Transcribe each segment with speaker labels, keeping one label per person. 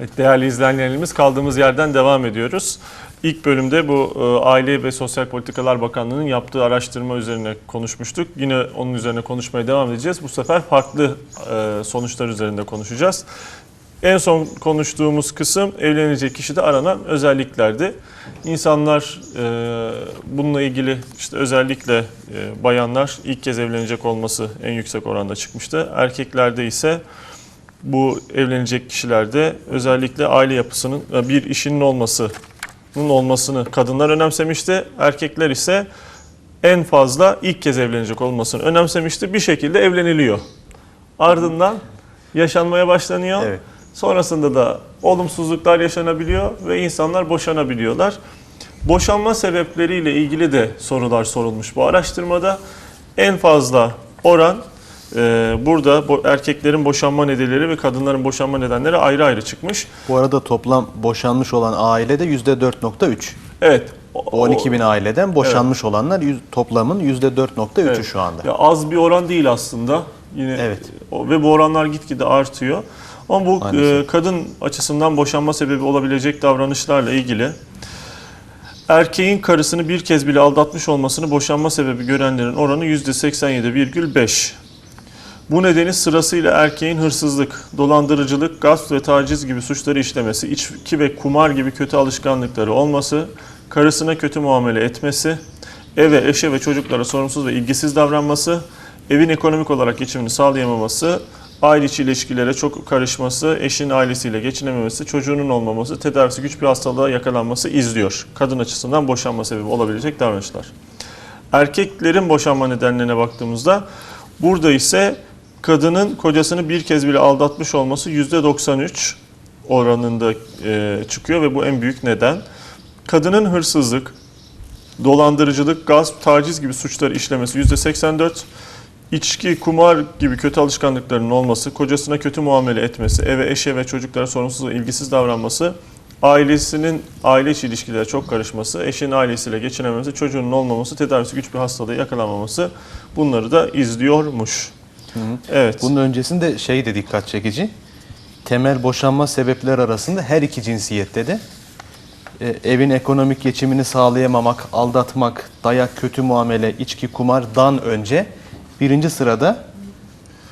Speaker 1: Evet, değerli izleyenlerimiz kaldığımız yerden devam ediyoruz. İlk bölümde bu e, Aile ve Sosyal Politikalar Bakanlığı'nın yaptığı araştırma üzerine konuşmuştuk. Yine onun üzerine konuşmaya devam edeceğiz. Bu sefer farklı e, sonuçlar üzerinde konuşacağız. En son konuştuğumuz kısım evlenecek kişide aranan özelliklerdi. İnsanlar e, bununla ilgili işte özellikle bayanlar ilk kez evlenecek olması en yüksek oranda çıkmıştı. Erkeklerde ise bu evlenecek kişilerde özellikle aile yapısının e, bir işinin olmasının olmasını kadınlar önemsemişti. Erkekler ise en fazla ilk kez evlenecek olmasını önemsemişti. Bir şekilde evleniliyor. Ardından yaşanmaya başlanıyor.
Speaker 2: Evet.
Speaker 1: Sonrasında da olumsuzluklar yaşanabiliyor ve insanlar boşanabiliyorlar. Boşanma sebepleriyle ilgili de sorular sorulmuş bu araştırmada. En fazla oran burada bo- erkeklerin boşanma nedenleri ve kadınların boşanma nedenleri ayrı ayrı çıkmış.
Speaker 2: Bu arada toplam boşanmış olan ailede %4.3.
Speaker 1: Evet. o-
Speaker 2: O 12 bin aileden boşanmış olanlar yüz- toplamın %4.3'ü
Speaker 1: Evet.
Speaker 2: şu anda.
Speaker 1: Ya az bir oran değil aslında. Yine
Speaker 2: Evet.
Speaker 1: ve bu oranlar gitgide artıyor. Ama bu
Speaker 2: Maalesef.
Speaker 1: e, kadın açısından boşanma sebebi olabilecek davranışlarla ilgili erkeğin karısını bir kez bile aldatmış olmasını boşanma sebebi görenlerin oranı %87,5. Bu nedeni sırasıyla erkeğin hırsızlık, dolandırıcılık, gasp ve taciz gibi suçları işlemesi, içki ve kumar gibi kötü alışkanlıkları olması, karısına kötü muamele etmesi, eve, eşe ve çocuklara sorumsuz ve ilgisiz davranması, evin ekonomik olarak geçimini sağlayamaması, aile içi ilişkilere çok karışması, eşin ailesiyle geçinememesi, çocuğunun olmaması, tedavisi güç bir hastalığa yakalanması izliyor. Kadın açısından boşanma sebebi olabilecek davranışlar. Erkeklerin boşanma nedenlerine baktığımızda burada ise kadının kocasını bir kez bile aldatmış olması %93 oranında e, çıkıyor ve bu en büyük neden. Kadının hırsızlık, dolandırıcılık, gasp, taciz gibi suçları işlemesi %84, içki, kumar gibi kötü alışkanlıklarının olması, kocasına kötü muamele etmesi, eve, eşe ve çocuklara sorumsuz ve ilgisiz davranması, ailesinin aile içi ilişkilere çok karışması, eşinin ailesiyle geçinememesi, çocuğunun olmaması, tedavisi güç bir hastalığa yakalanmaması bunları da izliyormuş. Evet.
Speaker 2: Bunun öncesinde şey de dikkat çekici. Temel boşanma sebepleri arasında her iki cinsiyette de e, evin ekonomik geçimini sağlayamamak, aldatmak, dayak, kötü muamele, içki, kumardan önce birinci sırada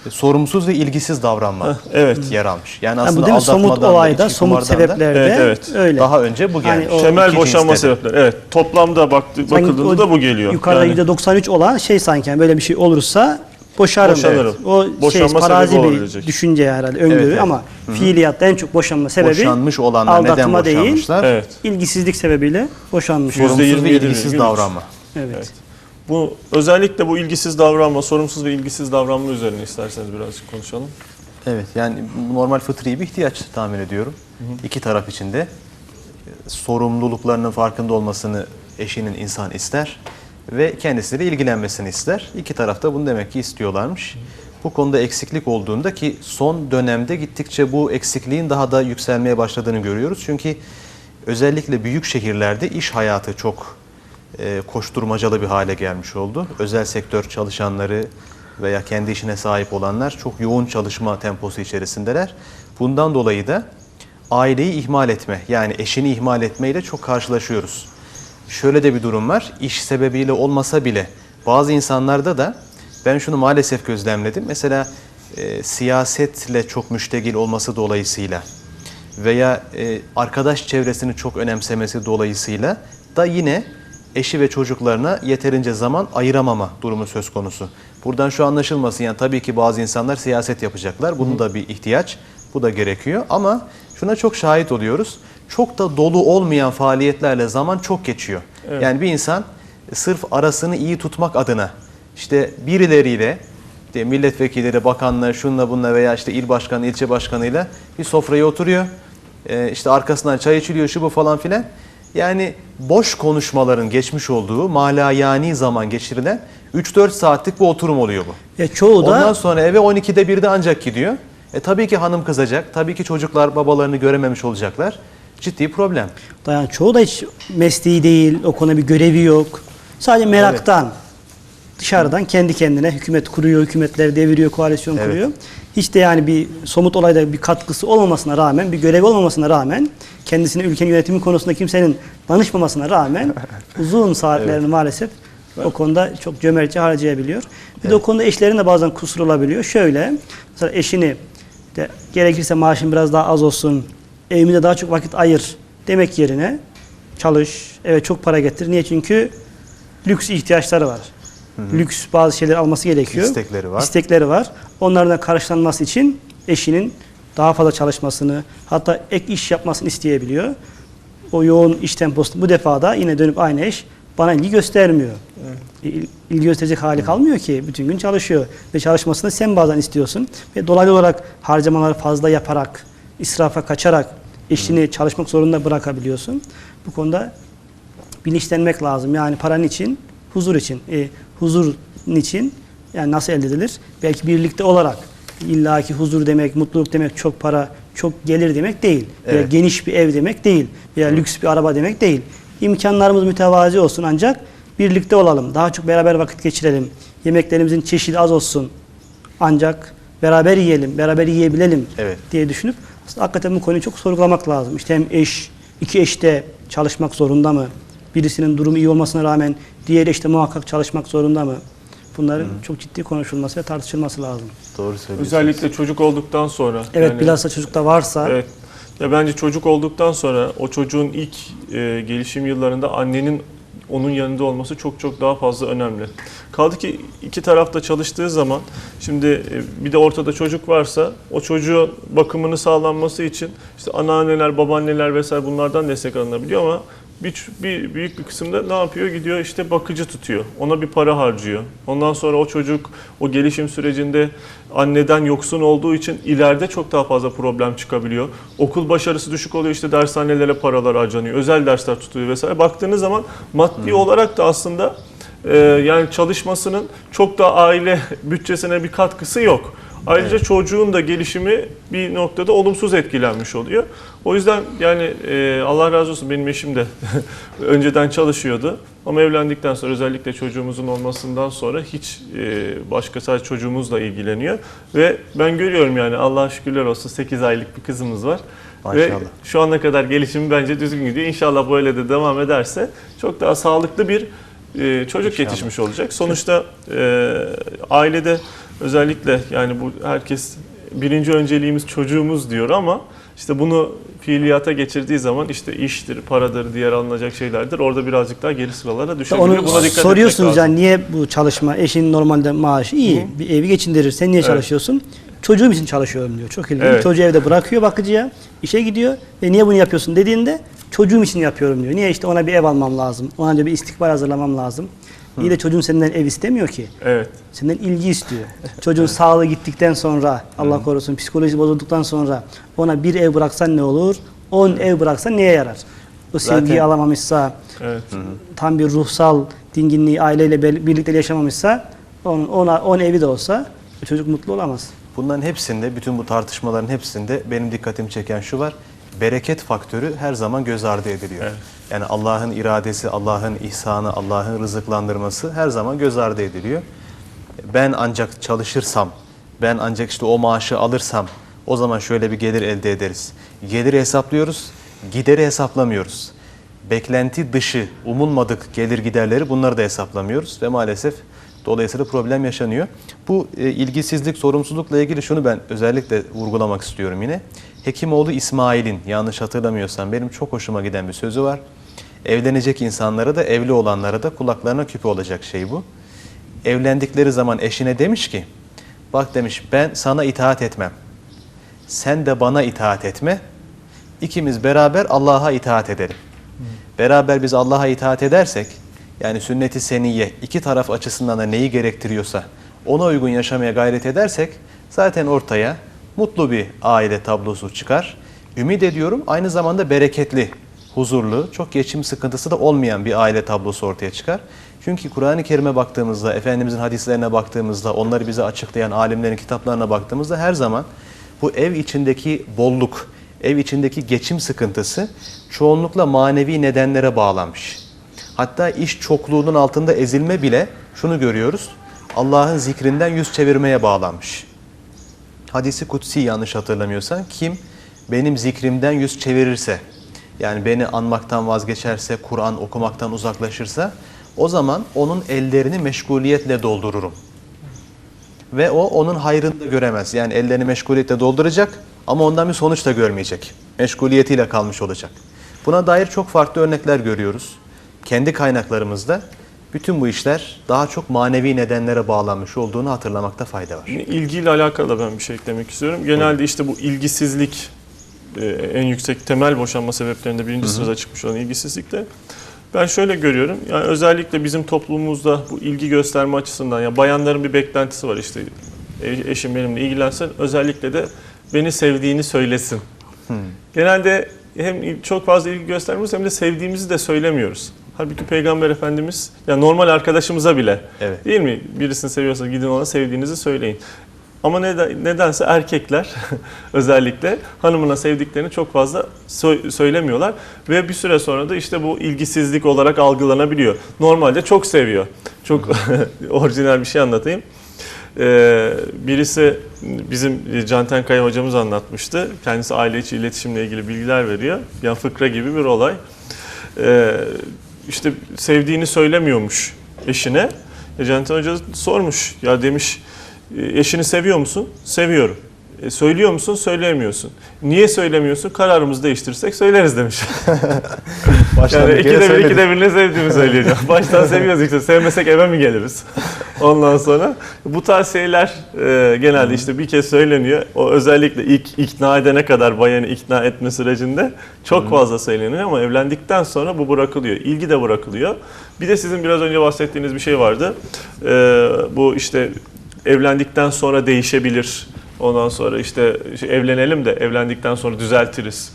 Speaker 2: e, sorumsuz ve ilgisiz davranma
Speaker 1: evet.
Speaker 2: yer almış. Yani
Speaker 3: Yani
Speaker 2: aslında
Speaker 3: bu değil mi? Somut olayda,
Speaker 2: içki,
Speaker 3: somut sebeplerde
Speaker 1: Evet, evet.
Speaker 3: öyle.
Speaker 2: daha önce bu
Speaker 3: Yani
Speaker 2: gelmiş.
Speaker 1: Temel boşanma sebepleri. Evet. Toplamda baktı, bakıldığında
Speaker 3: o
Speaker 1: da bu geliyor.
Speaker 3: Yukarıda
Speaker 1: Yani-
Speaker 3: %93 olan şey sanki yani böyle bir şey olursa boşarım.
Speaker 1: Boşanırım.
Speaker 3: O
Speaker 1: Boşanma
Speaker 3: şey
Speaker 1: sebebi
Speaker 3: farazi bir
Speaker 1: olabilecek.
Speaker 3: düşünce herhalde öngörü
Speaker 2: Evet, evet.
Speaker 3: ama fiiliyatta en çok boşanma sebebi
Speaker 2: Boşanmış olanlar neden
Speaker 3: aldatma değil,
Speaker 2: boşanmışlar?
Speaker 1: Evet.
Speaker 3: ilgisizlik sebebiyle boşanmış.
Speaker 2: Sorumsuz ve
Speaker 1: 27
Speaker 2: ilgisiz davranma.
Speaker 3: Evet.
Speaker 1: Evet. Bu özellikle bu ilgisiz davranma, sorumsuz ve ilgisiz davranma üzerine isterseniz birazcık konuşalım.
Speaker 2: Evet yani bu normal fıtri bir ihtiyaç tahmin ediyorum. İki taraf için de e, sorumluluklarının farkında olmasını eşinin insan ister ve kendisiyle ilgilenmesini ister. İki taraf da bunu demek ki istiyorlarmış. Bu konuda eksiklik olduğunda ki son dönemde gittikçe bu eksikliğin daha da yükselmeye başladığını görüyoruz. Çünkü özellikle büyük şehirlerde iş hayatı çok e, koşturmacalı bir hale gelmiş oldu. Özel sektör çalışanları veya kendi işine sahip olanlar çok yoğun çalışma temposu içerisindeler. Bundan dolayı da aileyi ihmal etme yani eşini ihmal etmeyle çok karşılaşıyoruz. Şöyle de bir durum var. İş sebebiyle olmasa bile bazı insanlarda da ben şunu maalesef gözlemledim. Mesela e, siyasetle çok müştegil olması dolayısıyla veya e, arkadaş çevresini çok önemsemesi dolayısıyla da yine eşi ve çocuklarına yeterince zaman ayıramama durumu söz konusu. Buradan şu anlaşılmasın yani tabii ki bazı insanlar siyaset yapacaklar. Bunun da bir ihtiyaç. Bu da gerekiyor ama şuna çok şahit oluyoruz. Çok da dolu olmayan faaliyetlerle zaman çok geçiyor. Yani bir insan sırf arasını iyi tutmak adına işte birileriyle işte milletvekilleri, bakanlar, şunla bunla veya işte il başkanı, ilçe başkanıyla bir sofraya oturuyor. Ee, işte arkasından çay içiliyor, şu bu falan filan. Yani boş konuşmaların geçmiş olduğu malayani zaman geçirilen 3-4 saatlik bir oturum oluyor bu.
Speaker 3: Ya çoğu da
Speaker 2: Ondan sonra eve 12'de 1'de ancak gidiyor. E tabii ki hanım kızacak. Tabii ki çocuklar babalarını görememiş olacaklar. Ciddi problem.
Speaker 3: yani çoğu da hiç mesleği değil, o konuda bir görevi yok. Sadece meraktan dışarıdan kendi kendine hükümet kuruyor, hükümetleri deviriyor, koalisyon
Speaker 2: Evet.
Speaker 3: kuruyor. hiç de yani bir somut olayda bir katkısı olmamasına rağmen, bir görevi olmamasına rağmen, kendisine ülkenin yönetimi konusunda kimsenin danışmamasına rağmen uzun saatlerini maalesef o konuda çok cömertçe harcayabiliyor. Bir de o konuda eşlerin de bazen kusur olabiliyor. Şöyle, mesela eşini de gerekirse maaşın biraz daha az olsun, evimde daha çok vakit ayır demek yerine çalış, evet çok para getir. Niye? Çünkü lüks ihtiyaçları var. Lüks bazı şeyler alması gerekiyor.
Speaker 2: İstekleri var.
Speaker 3: İstekleri var. Onların da karşılanması için eşinin daha fazla çalışmasını, hatta ek iş yapmasını isteyebiliyor. O yoğun iş temposu bu defa da yine dönüp aynı eş bana ilgi göstermiyor. İl- İlgi gösterecek hali kalmıyor ki. Bütün gün çalışıyor. Ve çalışmasını sen bazen istiyorsun. Ve dolaylı olarak harcamaları fazla yaparak, israfa kaçarak eşini çalışmak zorunda bırakabiliyorsun. Bu konuda bilinçlenmek lazım. Yani paran için, huzur için. E, huzur için yani nasıl elde edilir? Belki birlikte olarak illaki huzur demek, mutluluk demek, çok para, çok gelir demek değil. Veya
Speaker 2: Evet.
Speaker 3: geniş bir ev demek değil. Veya lüks bir araba demek değil. İmkanlarımız mütevazi olsun ancak birlikte olalım. Daha çok beraber vakit geçirelim. Yemeklerimizin çeşidi az olsun. Ancak beraber yiyelim, beraber yiyebilelim
Speaker 2: Evet.
Speaker 3: diye düşünüp aslında hakikaten bu konuyu çok sorgulamak lazım. İşte hem eş, iki eş de çalışmak zorunda mı? Birisinin durumu iyi olmasına rağmen diğer eş de muhakkak çalışmak zorunda mı? Bunların çok ciddi konuşulması ve tartışılması lazım.
Speaker 2: Doğru söylüyorsunuz.
Speaker 1: Özellikle çocuk olduktan sonra.
Speaker 3: Evet
Speaker 1: yani-
Speaker 3: bilhassa çocukta varsa
Speaker 1: Evet. Ya bence çocuk olduktan sonra o çocuğun ilk e, gelişim yıllarında annenin onun yanında olması çok çok daha fazla önemli. Kaldı ki iki tarafta çalıştığı zaman şimdi e, bir de ortada çocuk varsa o çocuğun bakımını sağlanması için işte anneanneler, babaanneler vesaire bunlardan destek alınabiliyor ama bir, bir büyük bir kısımda ne yapıyor? Gidiyor işte bakıcı tutuyor. Ona bir para harcıyor. Ondan sonra o çocuk o gelişim sürecinde anneden yoksun olduğu için ileride çok daha fazla problem çıkabiliyor. Okul başarısı düşük oluyor işte dershanelere paralar harcanıyor. Özel dersler tutuluyor vesaire. Baktığınız zaman maddi olarak da aslında e, yani çalışmasının çok da aile bütçesine bir katkısı yok. Ayrıca çocuğun da gelişimi bir noktada olumsuz etkilenmiş oluyor. O yüzden yani e, Allah razı olsun benim eşim de önceden çalışıyordu. Ama evlendikten sonra özellikle çocuğumuzun olmasından sonra hiç e, başka sadece çocuğumuzla ilgileniyor. Ve ben görüyorum yani Allah'a şükürler olsun 8 aylık bir kızımız var. Ve
Speaker 2: Maşallah.
Speaker 1: şu ana kadar gelişimi bence düzgün gidiyor. İnşallah böyle de devam ederse çok daha sağlıklı bir e, çocuk
Speaker 2: İnşallah.
Speaker 1: yetişmiş olacak. Sonuçta e, ailede özellikle yani bu herkes birinci önceliğimiz çocuğumuz diyor ama işte bunu fiiliyata geçirdiği zaman işte iştir, paradır, diğer alınacak şeylerdir. Orada birazcık daha geri sıralara düşebiliyor.
Speaker 3: onu
Speaker 1: Buna dikkat
Speaker 3: soruyorsunuz
Speaker 1: etmek lazım.
Speaker 3: yani niye bu çalışma eşin normalde maaşı iyi bir evi geçindirir sen niye
Speaker 1: Evet.
Speaker 3: çalışıyorsun? Çocuğum için çalışıyorum diyor. Çok ilginç.
Speaker 1: Evet.
Speaker 3: Çocuğu evde bırakıyor bakıcıya, işe gidiyor ve niye bunu yapıyorsun dediğinde çocuğum için yapıyorum diyor. Niye işte ona bir ev almam lazım, ona diyor bir istikbal hazırlamam lazım. İyi de çocuğun senden ev istemiyor ki.
Speaker 1: Evet.
Speaker 3: Senden ilgi istiyor. Çocuğun sağlığı gittikten sonra, Allah korusun psikolojisi bozulduktan sonra ona bir ev bıraksan ne olur? On ev bıraksan neye yarar? O sevgiyi
Speaker 2: Zaten-
Speaker 3: alamamışsa,
Speaker 1: Evet.
Speaker 3: tam bir ruhsal dinginliği aileyle birlikte yaşamamışsa, onun, ona on evi de olsa çocuk mutlu olamaz.
Speaker 2: Bunların hepsinde, bütün bu tartışmaların hepsinde benim dikkatimi çeken şu var. Bereket faktörü her zaman göz ardı ediliyor.
Speaker 1: Evet.
Speaker 2: Yani Allah'ın iradesi, Allah'ın ihsanı, Allah'ın rızıklandırması her zaman göz ardı ediliyor. Ben ancak çalışırsam, ben ancak işte o maaşı alırsam o zaman şöyle bir gelir elde ederiz. Geliri hesaplıyoruz, gideri hesaplamıyoruz. Beklenti dışı, umulmadık gelir giderleri bunları da hesaplamıyoruz ve maalesef dolayısıyla problem yaşanıyor. Bu e, ilgisizlik, sorumsuzlukla ilgili şunu ben özellikle vurgulamak istiyorum yine. Hekimoğlu İsmail'in yanlış hatırlamıyorsam benim çok hoşuma giden bir sözü var. Evlenecek insanlara da evli olanlara da kulaklarına küpe olacak şey bu. Evlendikleri zaman eşine demiş ki bak demiş ben sana itaat etmem. Sen de bana itaat etme. İkimiz beraber Allah'a itaat edelim. Beraber biz Allah'a itaat edersek yani sünnet-i seniyye iki taraf açısından da neyi gerektiriyorsa ona uygun yaşamaya gayret edersek zaten ortaya mutlu bir aile tablosu çıkar. Ümit ediyorum aynı zamanda bereketli, huzurlu, çok geçim sıkıntısı da olmayan bir aile tablosu ortaya çıkar. Çünkü Kur'an-ı Kerim'e baktığımızda, Efendimizin hadislerine baktığımızda, onları bize açıklayan alimlerin kitaplarına baktığımızda her zaman bu ev içindeki bolluk, ev içindeki geçim sıkıntısı çoğunlukla manevi nedenlere bağlanmış. Hatta iş çokluğunun altında ezilme bile şunu görüyoruz. Allah'ın zikrinden yüz çevirmeye bağlanmış. Hadisi kutsi yanlış hatırlamıyorsam kim benim zikrimden yüz çevirirse yani beni anmaktan vazgeçerse, Kur'an okumaktan uzaklaşırsa o zaman onun ellerini meşguliyetle doldururum. Ve o onun hayrını da göremez. Yani ellerini meşguliyetle dolduracak ama ondan bir sonuç da görmeyecek. Meşguliyetiyle kalmış olacak. Buna dair çok farklı örnekler görüyoruz. Kendi kaynaklarımızda bütün bu işler daha çok manevi nedenlere bağlanmış olduğunu hatırlamakta fayda var.
Speaker 1: İlgiyle alakalı da ben bir şey eklemek istiyorum. Genelde işte bu ilgisizlik e, en yüksek temel boşanma sebeplerinde birinci sırada çıkmış olan ilgisizlikte. Ben şöyle görüyorum. Yani özellikle bizim toplumumuzda bu ilgi gösterme açısından ya bayanların bir beklentisi var işte e- eşim benimle ilgilensin özellikle de beni sevdiğini söylesin. Genelde hem çok fazla ilgi göstermiyoruz hem de sevdiğimizi de söylemiyoruz. Halbuki Peygamber Efendimiz ya normal arkadaşımıza bile
Speaker 2: Evet.
Speaker 1: değil mi? Birisini seviyorsa gidin ona sevdiğinizi söyleyin. Ama neden, nedense erkekler özellikle hanımına sevdiklerini çok fazla sö- söylemiyorlar ve bir süre sonra da işte bu ilgisizlik olarak algılanabiliyor. Normalde çok seviyor. Çok orijinal bir şey anlatayım. Ee, birisi bizim Canten Kaya hocamız anlatmıştı. Kendisi aile içi iletişimle ilgili bilgiler veriyor. Yani fıkra gibi bir olay. Ee, işte sevdiğini söylemiyormuş eşine. E, Canten Hoca sormuş. Ya demiş "E, eşini seviyor musun? Seviyorum. "E, söylüyor musun? Söyleyemiyorsun. Niye söylemiyorsun? Kararımızı değiştirirsek söyleriz demiş.
Speaker 2: Baştan
Speaker 1: Yani
Speaker 2: bir
Speaker 1: ikide bir
Speaker 2: söyledik.
Speaker 1: ikide bir ne sevdiğimi söyleyeceğim. Baştan seviyoruz işte. Sevmesek eve mi geliriz? Ondan sonra bu tarz şeyler e, genelde işte bir kez söyleniyor. O özellikle ilk ikna edene kadar bayanı ikna etme sürecinde çok fazla söyleniyor ama evlendikten sonra bu bırakılıyor. İlgi de bırakılıyor. Bir de sizin biraz önce bahsettiğiniz bir şey vardı. E, bu işte evlendikten sonra değişebilir. Ondan sonra işte şey, evlenelim de evlendikten sonra düzeltiriz.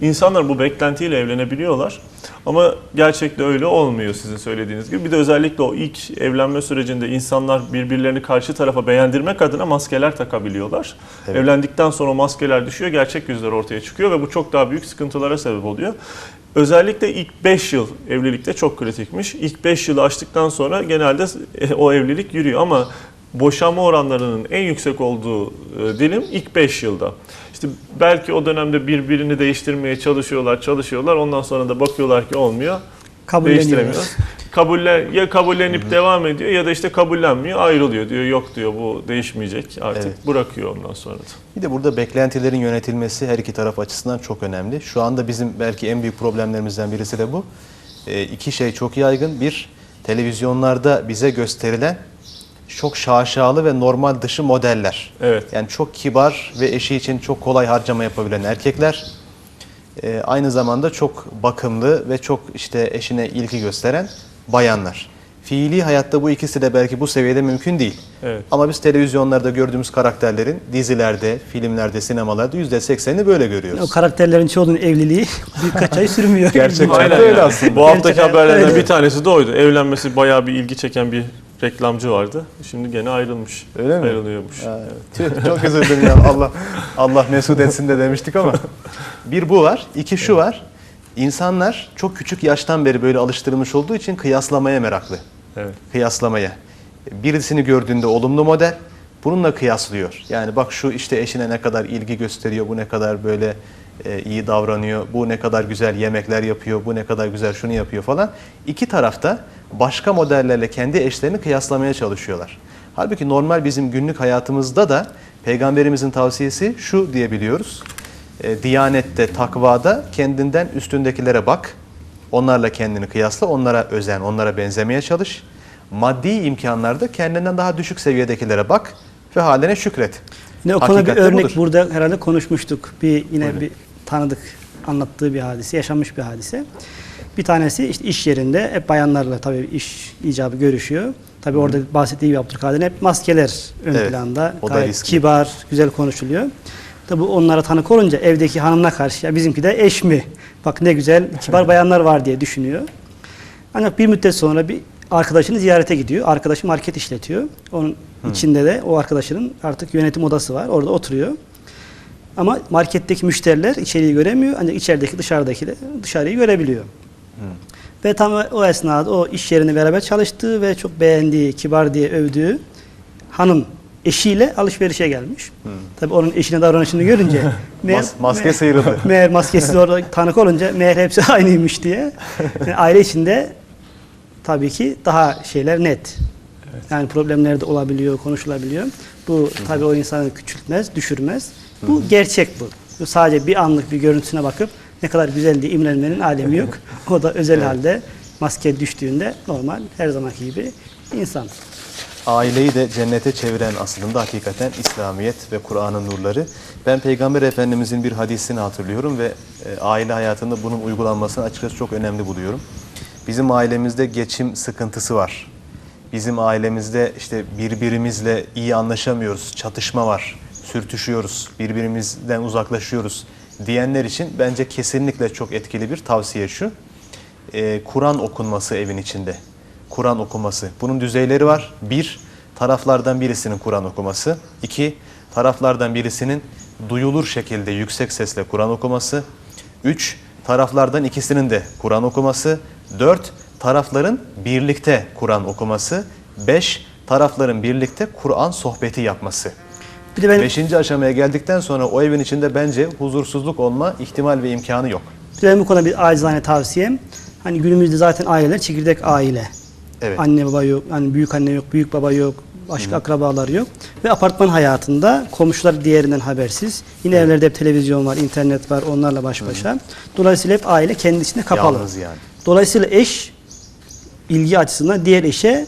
Speaker 1: İnsanlar bu beklentiyle evlenebiliyorlar. Ama gerçekte öyle olmuyor sizin söylediğiniz gibi. Bir de özellikle o ilk evlenme sürecinde insanlar birbirlerini karşı tarafa beğendirmek adına maskeler takabiliyorlar.
Speaker 2: Evet.
Speaker 1: Evlendikten sonra maskeler düşüyor, gerçek yüzler ortaya çıkıyor ve bu çok daha büyük sıkıntılara sebep oluyor. Özellikle ilk 5 yıl evlilikte çok kritikmiş. İlk 5 yılı aştıktan sonra genelde e, o evlilik yürüyor ama boşanma oranlarının en yüksek olduğu e, dilim ilk 5 yılda. İşte belki o dönemde birbirini değiştirmeye çalışıyorlar, çalışıyorlar. Ondan sonra da bakıyorlar ki olmuyor. Değiştiremiyor.
Speaker 3: Kabulleniyoruz.
Speaker 1: Kabullen, ya kabullenip devam ediyor ya da işte kabullenmiyor, ayrılıyor diyor. Yok diyor bu değişmeyecek artık.
Speaker 2: Evet.
Speaker 1: Bırakıyor ondan sonra da.
Speaker 2: Bir de burada beklentilerin yönetilmesi her iki taraf açısından çok önemli. Şu anda bizim belki en büyük problemlerimizden birisi de bu. E, iki şey çok yaygın. Bir, televizyonlarda bize gösterilen çok şaşalı ve normal dışı modeller.
Speaker 1: Evet.
Speaker 2: Yani çok kibar ve eşi için çok kolay harcama yapabilen erkekler. E, aynı zamanda çok bakımlı ve çok işte eşine ilgi gösteren bayanlar. Fiili hayatta bu ikisi de belki bu seviyede mümkün değil.
Speaker 1: Evet.
Speaker 2: Ama biz televizyonlarda gördüğümüz karakterlerin dizilerde, filmlerde, sinemalarda %80'ini böyle görüyoruz.
Speaker 3: O karakterlerin çoğunun evliliği birkaç ay sürmüyor.
Speaker 2: Gerçekten
Speaker 1: Aynen
Speaker 2: öyle
Speaker 1: yani.
Speaker 2: aslında.
Speaker 1: Bu haftaki
Speaker 3: Gerçekten
Speaker 1: haberlerden
Speaker 3: öyle.
Speaker 1: bir tanesi de oydu. Evlenmesi bayağı bir ilgi çeken bir reklamcı vardı. Şimdi gene ayrılmış.
Speaker 2: Öyle mi?
Speaker 1: Ayrılıyormuş.
Speaker 2: Ha, tüh, çok üzüldüm ya. Allah Allah mesut etsin de demiştik ama. Bir bu var, iki şu var. İnsanlar çok küçük yaştan beri böyle alıştırılmış olduğu için kıyaslamaya meraklı.
Speaker 1: Evet.
Speaker 2: Kıyaslamaya. Birisini gördüğünde olumlu model, bununla kıyaslıyor. Yani bak şu işte eşine ne kadar ilgi gösteriyor, bu ne kadar böyle e, iyi davranıyor, bu ne kadar güzel yemekler yapıyor, bu ne kadar güzel şunu yapıyor falan. İki tarafta başka modellerle kendi eşlerini kıyaslamaya çalışıyorlar. Halbuki normal bizim günlük hayatımızda da peygamberimizin tavsiyesi şu diyebiliyoruz. E, diyanette, takvada kendinden üstündekilere bak. Onlarla kendini kıyasla, onlara özen, onlara benzemeye çalış. Maddi imkanlarda kendinden daha düşük seviyedekilere bak ve haline şükret.
Speaker 3: Yine o konuda bir örnek
Speaker 2: budur.
Speaker 3: burada herhalde konuşmuştuk. Bir yine
Speaker 2: Buyurun.
Speaker 3: bir tanıdık anlattığı bir hadise, yaşanmış bir hadise. Bir tanesi işte iş yerinde hep bayanlarla tabii iş icabı görüşüyor. Tabii orada bahsettiği gibi Abdülkadir'in hep maskeler ön
Speaker 2: Evet,
Speaker 3: planda. Gayet
Speaker 2: riskli.
Speaker 3: kibar, güzel konuşuluyor. Tabii onlara tanık olunca evdeki hanımına karşı ya bizimki de eş mi? Bak ne güzel kibar bayanlar var diye düşünüyor. Ancak bir müddet sonra bir arkadaşını ziyarete gidiyor. Arkadaşı market işletiyor. Onun içinde de o arkadaşının artık yönetim odası var. Orada oturuyor. Ama marketteki müşteriler içeriği göremiyor. Ancak içerideki dışarıdaki de dışarıyı görebiliyor. Ve tam o esnada o iş yerinde beraber çalıştığı ve çok beğendiği, kibar diye övdüğü hanım eşiyle alışverişe gelmiş. Tabii onun eşine davranışını görünce meğer-
Speaker 2: Mas- maske
Speaker 3: meğer-
Speaker 2: sıyrıldı.
Speaker 3: Meğer maskesiz orada tanık olunca meğer hepsi aynıymış diye. Yani aile içinde tabii ki daha şeyler net. Yani problemler de olabiliyor, konuşulabiliyor. Bu tabii o insanı küçültmez, düşürmez. Bu gerçek bu. Bu sadece bir anlık bir görüntüsüne bakıp ne kadar güzel diye imrenmenin alemi yok. O da özel halde maske düştüğünde normal her zamanki gibi insan.
Speaker 2: Aileyi de cennete çeviren aslında hakikaten İslamiyet ve Kur'an'ın nurları. Ben Peygamber Efendimizin bir hadisini hatırlıyorum ve e, aile hayatında bunun uygulanmasını açıkçası çok önemli buluyorum. Bizim ailemizde geçim sıkıntısı var. Bizim ailemizde işte birbirimizle iyi anlaşamıyoruz, çatışma var, sürtüşüyoruz, birbirimizden uzaklaşıyoruz diyenler için bence kesinlikle çok etkili bir tavsiye şu. e, Kur'an okunması evin içinde. Kur'an okuması. Bunun düzeyleri var. Bir, taraflardan birisinin Kur'an okuması. İki, taraflardan birisinin duyulur şekilde yüksek sesle Kur'an okuması. Üç, taraflardan ikisinin de Kur'an okuması. Dört, tarafların birlikte Kur'an okuması. Beş, tarafların birlikte Kur'an sohbeti yapması.
Speaker 3: Bir de ben
Speaker 2: Beşinci aşamaya geldikten sonra o evin içinde bence huzursuzluk olma ihtimal ve imkanı yok.
Speaker 3: bir de benim bu konuda bir acizane tavsiyem. Hani günümüzde zaten aileler çekirdek aile.
Speaker 2: Evet.
Speaker 3: Anne baba yok, hani büyük anne yok, büyük baba yok, başka akrabalar yok. Ve apartman hayatında komşular diğerinden habersiz. Yine evlerde hep televizyon var, internet var, onlarla baş başa. Dolayısıyla hep aile kendi içinde kapalı.
Speaker 2: Yalnız yani.
Speaker 3: Dolayısıyla eş ilgi açısından diğer eşe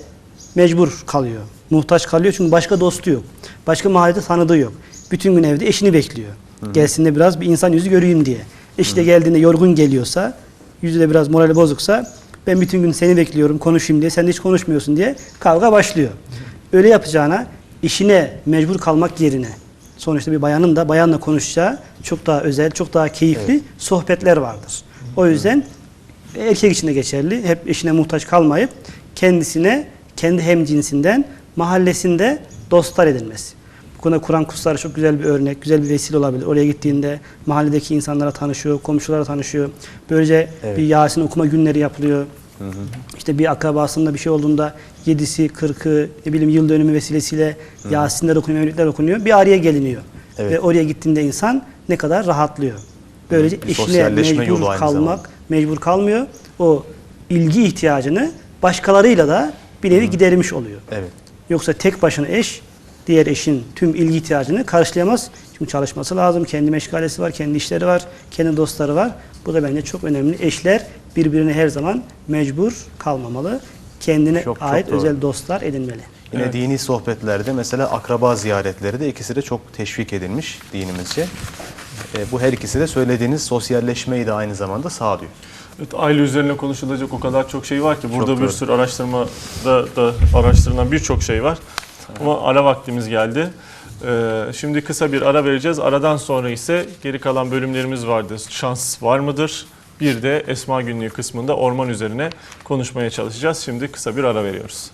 Speaker 3: mecbur kalıyor. Muhtaç kalıyor çünkü başka dostu yok. Başka mahallede tanıdığı yok. Bütün gün evde eşini bekliyor. Gelsin de biraz bir insan yüzü göreyim diye. Eşi de geldiğinde yorgun geliyorsa, yüzü de biraz morali bozuksa ben bütün gün seni bekliyorum konuşayım diye sen de hiç konuşmuyorsun diye kavga başlıyor. Öyle yapacağına işine mecbur kalmak yerine sonuçta bir bayanın da bayanla konuşacağı çok daha özel, çok daha keyifli sohbetler vardır. O yüzden erkek için de geçerli. Hep eşine muhtaç kalmayıp kendisine kendi hemcinsinden mahallesinde dostlar edinmesi. Bu konuda Kur'an kursları çok güzel bir örnek, güzel bir vesile olabilir. Oraya gittiğinde mahalledeki insanlara tanışıyor, komşulara tanışıyor. Böylece
Speaker 2: Evet.
Speaker 3: bir Yasin okuma günleri yapılıyor. İşte bir akrabasında bir şey olduğunda yedisi, kırkı, ne bileyim yıl dönümü vesilesiyle Yasinler okunuyor, Mevlütler okunuyor. Bir araya geliniyor.
Speaker 2: Evet.
Speaker 3: Ve oraya gittiğinde insan ne kadar rahatlıyor. Böylece
Speaker 2: sosyalleşme
Speaker 3: mecbur kalmak,
Speaker 2: zamanda.
Speaker 3: mecbur kalmıyor. O ilgi ihtiyacını başkalarıyla da bir nevi gidermiş oluyor.
Speaker 2: Evet.
Speaker 3: Yoksa tek başına eş diğer eşin tüm ilgi ihtiyacını karşılayamaz. Çünkü çalışması lazım, kendi meşgalesi var, kendi işleri var, kendi dostları var. Bu da bence çok önemli. Eşler birbirine her zaman mecbur kalmamalı. Kendine
Speaker 2: Çok, çok
Speaker 3: ait
Speaker 2: doğru.
Speaker 3: özel dostlar edinmeli.
Speaker 2: Yine
Speaker 1: Evet.
Speaker 2: dini sohbetlerde mesela akraba ziyaretleri de ikisi de çok teşvik edilmiş dinimizce. E, bu her ikisi de söylediğiniz sosyalleşmeyi de aynı zamanda sağlıyor.
Speaker 1: Evet, aile üzerine konuşulacak o kadar çok şey var ki burada bir
Speaker 2: doğru.
Speaker 1: sürü araştırmada da araştırılan birçok şey var. Ama ara vaktimiz geldi. Ee, şimdi kısa bir ara vereceğiz. Aradan sonra ise geri kalan bölümlerimiz vardı. Şans var mıdır? Bir de Esma Günlüğü kısmında orman üzerine konuşmaya çalışacağız. Şimdi kısa bir ara veriyoruz.